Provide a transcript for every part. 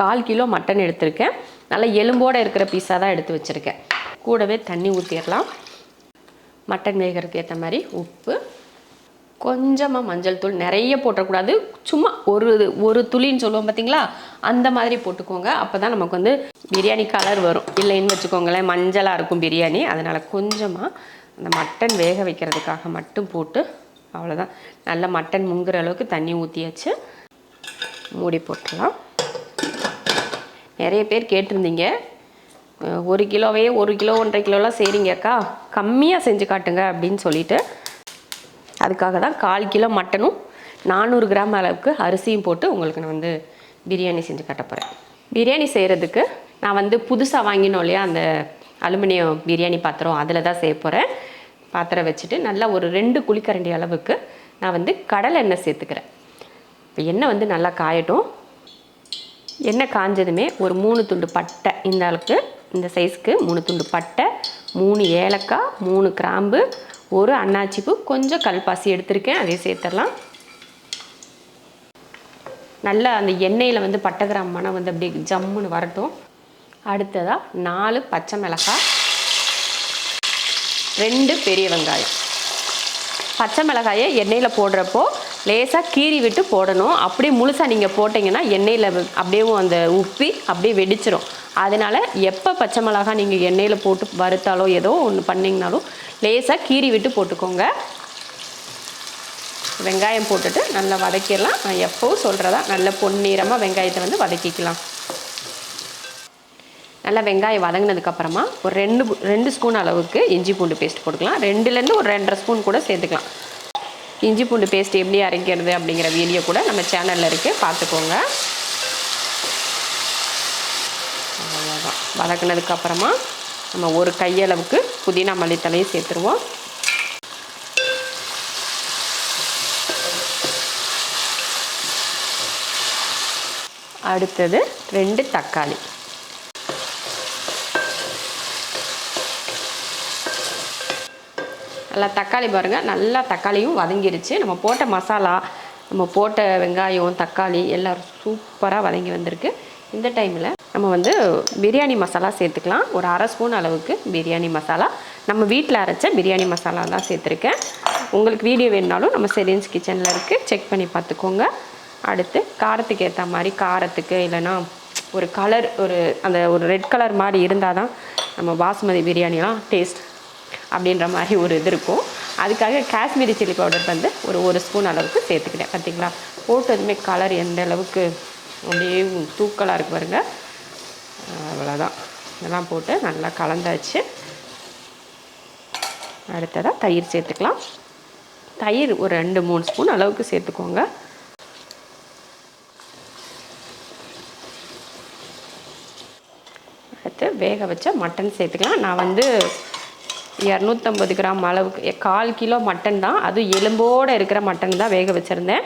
கால் kilo mutton எடுத்திருக்கேன். நல்லா எலும்போடு இருக்கிற பீஸாக தான் எடுத்து வச்சுருக்கேன். கூடவே தண்ணி ஊற்றிடலாம் மட்டன் வேகிறதுக்கு ஏற்ற மாதிரி உப்பு. கொஞ்சமாக மஞ்சள் தூள் நிறைய போட்டக்கூடாது. சும்மா ஒரு ஒரு துளின்னு சொல்லுவோம் பார்த்தீங்களா அந்த மாதிரி போட்டுக்கோங்க. அப்போ தான் நமக்கு வந்து பிரியாணி கலர் வரும். இல்லைன்னு வச்சுக்கோங்களேன் மஞ்சளாக இருக்கும் பிரியாணி. அதனால் கொஞ்சமாக அந்த மட்டன் வேக வைக்கிறதுக்காக மட்டும் போட்டு அவ்வளோதான் நல்லா மட்டன் முங்குற அளவுக்கு தண்ணி ஊற்றியாச்சு மூடி போட்டுடலாம். நிறைய பேர் கேட்டிருந்தீங்க. ஒரு கிலோவே ஒரு கிலோ ஒன்றரை கிலோலாம் செய்கிறீங்கக்கா கம்மியாக செஞ்சு காட்டுங்க அப்படின்னு சொல்லிட்டு. அதுக்காக தான் கால் கிலோ மட்டனும் நானூறு கிராம் அளவுக்கு அரிசியும் போட்டு உங்களுக்கு நான் வந்து பிரியாணி செஞ்சு காட்ட போகிறேன் பிரியாணி செய்கிறதுக்கு நான் வந்து புதுசாக வாங்கினோம் இல்லையா அந்த அலுமினியம் பிரியாணி பாத்திரம். அதில் தான் செய்ய போகிறேன் பாத்திரம் வச்சுட்டு நல்லா ஒரு ரெண்டு குழிக்கரண்டி அளவுக்கு நான் வந்து கடலை எண்ணெய் சேர்த்துக்கிறேன். இப்போ எண்ணெய் வந்து நல்லா காயட்டும். எண்ணெய் காஞ்சதுமே ஒரு மூணு துண்டு பட்டை இந்த அளவுக்கு இந்த சைஸ்க்கு மூணு துண்டு பட்டை மூணு ஏலக்காய் மூணு கிராம்பு ஒரு அன்னாச்சிப்பூ கொஞ்சம் கல்பாசி எடுத்திருக்கேன். அதே சேர்த்துடலாம். நல்லா அந்த எண்ணெயில் வந்து பட்டை கிராம் மனம் வந்து அப்படியே ஜம்முன்னு வரட்டும். அடுத்ததாக நாலு பச்சை மிளகாய் ரெண்டு பெரிய வெங்காயம். பச்சை மிளகாயை எண்ணெயில் போடுறப்போ லேசாக கீறி விட்டு போடணும். அப்படியே முழுசாக நீங்கள் போட்டிங்கன்னா எண்ணெயில் அப்படியே அந்த உப்பி அப்படியே வெடிச்சிரும். அதனால் எப்போ பச்சை மிளகாய் நீங்கள் எண்ணெயில் போட்டு வறுத்தாலோ ஏதோ ஒன்று பண்ணிங்கனாலும் லேசாக கீறி விட்டு போட்டுக்கோங்க. வெங்காயம் போட்டுட்டு நல்லா வதக்கிடலாம். நான் எப்போவும் சொல்கிறதா நல்ல பொன்னிறமாக வெங்காயத்தை வந்து வதக்கிக்கலாம். நல்லா வெங்காயம் வதங்கினதுக்கப்புறமா ஒரு ரெண்டு ரெண்டு ஸ்பூன் அளவுக்கு இஞ்சி பூண்டு பேஸ்ட் போட்டுக்கலாம். ரெண்டுலேருந்து ஒரு ரெண்டரை ஸ்பூன் கூட சேர்த்துக்கலாம். இஞ்சி பூண்டு பேஸ்ட் எப்படி அரைக்கிறது அப்படிங்கிற வீடியோ கூட நம்ம சேனலில் இருக்குது பார்த்துக்கோங்க. அவ்வளோதான் வதக்குனதுக்கப்புறமா நம்ம ஒரு கையளவுக்கு புதினா மல்லித்தலையும் சேர்த்துருவோம். அடுத்தது ரெண்டு தக்காளி. நல்லா தக்காளி பாருங்கள் நல்லா தக்காளியும் வதங்கிருச்சு. நம்ம போட்ட மசாலா நம்ம போட்ட வெங்காயம் தக்காளி எல்லாம் சூப்பராக வதங்கி வந்திருக்கு. இந்த டைமில் நம்ம வந்து பிரியாணி மசாலா சேர்த்துக்கலாம். ஒரு அரை ஸ்பூன் அளவுக்கு பிரியாணி மசாலா. நம்ம வீட்டில் அரைச்ச பிரியாணி மசாலா தான் சேர்த்துருக்கேன். உங்களுக்கு வீடியோ வேணுனாலும் நம்ம செரியன்ஸ் கிச்சனில் இருக்குது செக் பண்ணி பார்த்துக்கோங்க. அடுத்து காரத்துக்கு ஏற்ற மாதிரி காரத்துக்கு இல்லைன்னா ஒரு கலர் ஒரு அந்த ஒரு ரெட் கலர் மாதிரி இருந்தால் தான் நம்ம பாஸ்மதி பிரியாணிலாம் டேஸ்ட் அப்படின்ற மாதிரி ஒரு இது இருக்கும். அதுக்காக காஷ்மீரி சில்லி பவுடர் வந்து ஒரு ஒரு ஸ்பூன் அளவுக்கு சேர்த்துக்கிட்டேன். பார்த்தீங்களா? போட்டதுமே கலர் எந்த அளவுக்கு அப்படியே தூக்கலாக இருக்கு பாருங்க. அவ்வளோதான் இதெல்லாம் போட்டு நல்லா கலந்தாச்சு. அடுத்ததாக தயிர் சேர்த்துக்கலாம். தயிர் ஒரு ரெண்டு மூணு ஸ்பூன் அளவுக்கு சேர்த்துக்கோங்க. அடுத்து வேக வச்ச மட்டன் சேர்த்துக்கலாம். நான் வந்து இரநூத்தம்பது கிராம் அளவுக்கு கால் கிலோ மட்டன் தான். அதுவும் எலும்போடு இருக்கிற மட்டன் தான் வேக வச்சுருந்தேன்.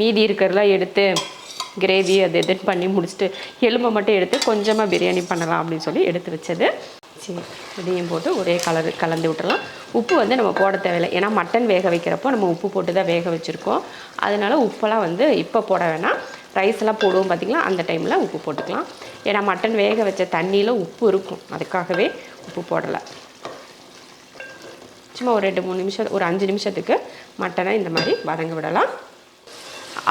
மீதி இருக்கிறதெல்லாம் எடுத்து கிரேவி அது இதுன்னு பண்ணி முடிச்சுட்டு எலும்பை மட்டும் எடுத்து கொஞ்சமாக பிரியாணி பண்ணலாம் அப்படின்னு சொல்லி எடுத்து வச்சது. சரி இதையும் போட்டு ஒரே கலர் கலந்து விட்டுறலாம். உப்பு வந்து நம்ம போட தேவையில்லை. ஏன்னா மட்டன் வேக வைக்கிறப்போ நம்ம உப்பு போட்டு தான் வேக வச்சுருக்கோம். அதனால உப்பெல்லாம் வந்து இப்போ போட வேணாம். ரைஸ் எல்லாம் போடுவோம் பார்த்திங்களா அந்த டைமில் உப்பு போட்டுக்கலாம். ஏன்னா மட்டன் வேக வச்ச தண்ணியில் உப்பு இருக்கும். அதுக்காகவே உப்பு போடலை. சும்மா ஒரு ரெண்டு மூணு நிமிஷம் ஒரு அஞ்சு நிமிஷத்துக்கு மட்டனை இந்த மாதிரி வதங்க விடலாம்.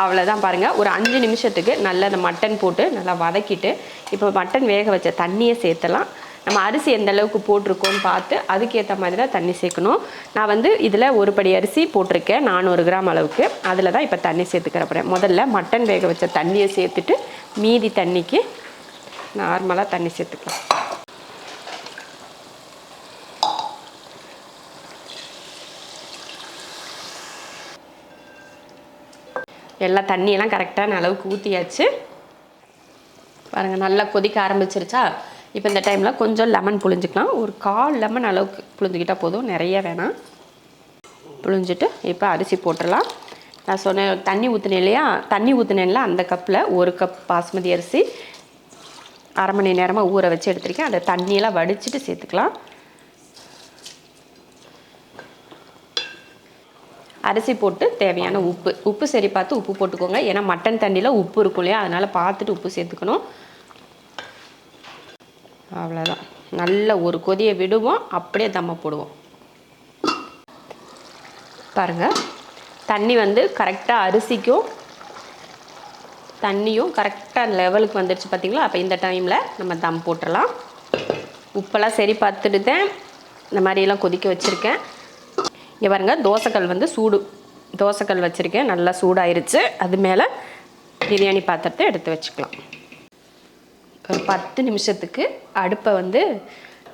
அவ்வளோதான் பாருங்கள் ஒரு அஞ்சு நிமிஷத்துக்கு நல்லா அந்த மட்டன் போட்டு நல்லா வதக்கிட்டு இப்போ மட்டன் வேக வச்ச தண்ணியை சேர்த்தலாம். நம்ம அரிசி எந்த அளவுக்கு போட்டிருக்கோன்னு பார்த்து அதுக்கேற்ற மாதிரி தான் தண்ணி சேர்க்கணும். நான் வந்து இதில் ஒரு படி அரிசி போட்டிருக்கேன் நானூறு கிராம் அளவுக்கு. அதில் தான் இப்போ தண்ணி சேர்த்துக்கிற போகிறேன் முதல்ல மட்டன் வேக வச்ச தண்ணியை சேர்த்துட்டு மீதி தண்ணிக்கு நார்மலாக தண்ணி சேர்த்துக்கலாம். எல்லா தண்ணியெல்லாம் கரெக்டான அளவுக்கு ஊற்றியாச்சு பாருங்கள் நல்லா கொதிக்க ஆரம்பிச்சிருச்சா? இப்போ இந்த டைமில் கொஞ்சம் லெமன் புழிஞ்சிக்கலாம். ஒரு கால் லெமன் அளவுக்கு புழிஞ்சிக்கிட்டால் போதும். நிறைய வேணாம். புழிஞ்சிட்டு இப்போ அரிசி போட்டுடலாம். நான் சொன்ன தண்ணி ஊற்றினேன் இல்லையா? தண்ணி ஊற்றினேன்ல அந்த கப்பில் ஒரு கப் பாஸ்மதி அரிசி அரை மணி நேரமாக ஊற வச்சு எடுத்துருக்கேன். அந்த தண்ணியெல்லாம் வடிச்சிட்டு சேர்த்துக்கலாம். அரிசி போட்டு தேவையான உப்பு. உப்பு சரி பார்த்து உப்பு போட்டுக்கோங்க. ஏன்னா மட்டன் தண்ணியில் உப்பு இருக்கும் இல்லையா? அதனால் பார்த்துட்டு உப்பு சேர்த்துக்கணும். அவ்வளோதான் நல்ல ஒரு கொதியை விடுவோம். அப்படியே தம்ம போடுவோம். பாருங்கள் தண்ணி வந்து கரெக்டாக அரிசிக்கும். தண்ணியும் கரெக்டாக லெவலுக்கு வந்துடுச்சு பார்த்தீங்களா? அப்போ இந்த டைமில் நம்ம தம் போட்டுடலாம். உப்பெல்லாம் சரி பார்த்துட்டுதான் இந்த மாதிரியெல்லாம் கொதிக்க வச்சுருக்கேன். இங்கே பாருங்கள் தோசைக்கல் வந்து சூடு. தோசைக்கல் வச்சுருக்கேன் நல்லா சூடாயிருச்சு. அது மேலே பிரியாணி பாத்திரத்தை எடுத்து வச்சுக்கலாம். ஒரு பத்து நிமிஷத்துக்கு அடுப்பை வந்து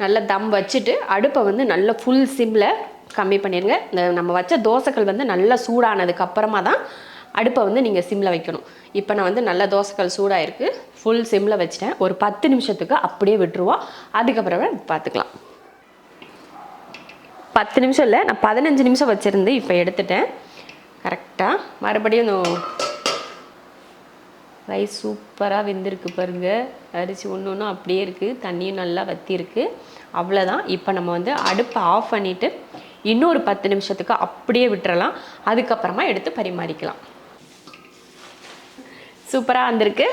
நல்லா தம் வச்சுட்டு அடுப்பை வந்து நல்ல ஃபுல் சிம்மில் கம்மி பண்ணிடுங்க இந்த நம்ம வச்ச தோசைக்கல் வந்து நல்லா சூடானதுக்கு அப்புறமா தான் அடுப்பை வந்து நீங்கள் சிம்மில் வைக்கணும். இப்போ நான் வந்து நல்ல தோசைக்கல் சூடாயிருக்கு. ஃபுல் சிம்மில் வச்சிட்டேன். ஒரு பத்து நிமிஷத்துக்கு அப்படியே விட்டுருவோம். அதுக்கப்புறமே பார்த்துக்கலாம் பத்து நிமிஷம் இல்லை நான் பதினஞ்சு நிமிஷம் வச்சுருந்து இப்போ எடுத்துட்டேன். கரெக்டாக மறுபடியும் ரைஸ் சூப்பராக வெந்திருக்கு பாருங்க. அரிசி ஒன்று ஒன்றும் அப்படியே இருக்குது தண்ணியும் நல்லா வத்திருக்கு. அவ்வளோதான் இப்போ நம்ம வந்து அடுப்பை ஆஃப் பண்ணிவிட்டு இன்னொரு பத்து நிமிஷத்துக்கு அப்படியே விட்டுறலாம். அதுக்கப்புறமா எடுத்து பரிமாறிக்கலாம். சூப்பராக வந்திருக்கு.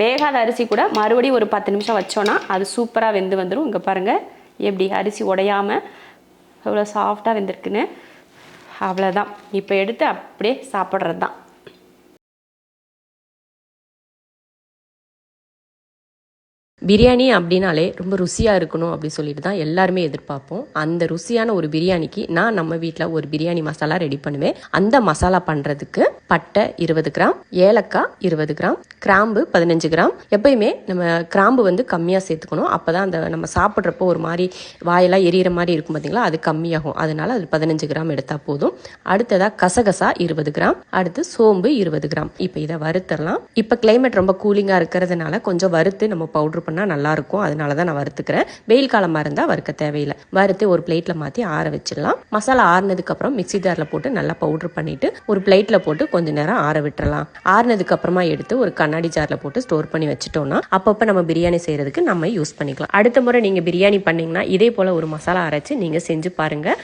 வேகாத அரிசி கூட மறுபடியும் ஒரு பத்து நிமிஷம் வச்சோன்னா அது சூப்பராக வெந்து வந்துடும் இங்கே பாருங்கள் எப்படி அரிசி உடையாமல் எவ்வளோ சாஃப்டாக வெந்திருக்குன்னு? அவ்வளோதான் இப்போ எடுத்து அப்படியே சாப்பிட்றது தான் பிரியாணி அப்படின்னாலே ரொம்ப ருசியாக இருக்கணும் அப்படி சொல்லிட்டு தான் எல்லாருமே எதிர்பார்ப்போம். அந்த ருசியான ஒரு பிரியாணிக்கு நான் நம்ம வீட்டில் ஒரு பிரியாணி மசாலா ரெடி பண்ணுவேன். அந்த மசாலா பண்ணுறதுக்கு பட்டை இருபது கிராம் ஏலக்காய் இருபது கிராம் கிராம்பு பதினஞ்சு கிராம். எப்பயுமே நம்ம கிராம்பு வந்து கம்மியாக சேர்த்துக்கணும். அப்போ தான் அந்த நம்ம சாப்பிட்றப்போ ஒரு மாதிரி வாயெல்லாம் எரியிற மாதிரி இருக்கும் பார்த்தீங்களா அது கம்மியாகும். அதனால அது பதினஞ்சு கிராம் எடுத்தால் போதும். அடுத்ததாக கசகசா இருபது கிராம் அடுத்து சோம்பு இருபது கிராம். இப்போ இதை வறுத்துடலாம். இப்போ கிளைமேட் ரொம்ப கூலிங்காக இருக்கிறதுனால கொஞ்சம் வறுத்து நம்ம பவுட்ரு பண்ணால் நல்லாயிருக்கும் அதனால தான் நான் வறுத்துக்கிறேன். வெயில் காலமாக இருந்தால் வறுக்க தேவையில்லை. வறுத்து ஒரு பிளேட்டில் மாற்றி ஆற வச்சிடலாம். மசாலா ஆறுனதுக்கப்புறம் மிக்ஸி ஜாரில் போட்டு நல்லா பவுட்ரு பண்ணிவிட்டு ஒரு பிளேட்டில் போட்டு கொஞ்ச நேரம் ஆற விட்டுறலாம். ஆறுனதுக்கப்புறமா எடுத்து ஒரு கண்ணாடி ஜாரில் போட்டு ஸ்டோர் பண்ணி வச்சுட்டோம்னா அப்பப்போ நம்ம பிரியாணி செய்கிறதுக்கு நம்ம யூஸ் பண்ணிக்கலாம். அடுத்த முறை நீங்கள் பிரியாணி பண்ணிங்கன்னா இதே போல் ஒரு மசாலா அரைச்சி நீங்கள் செஞ்சு பாருங்கள்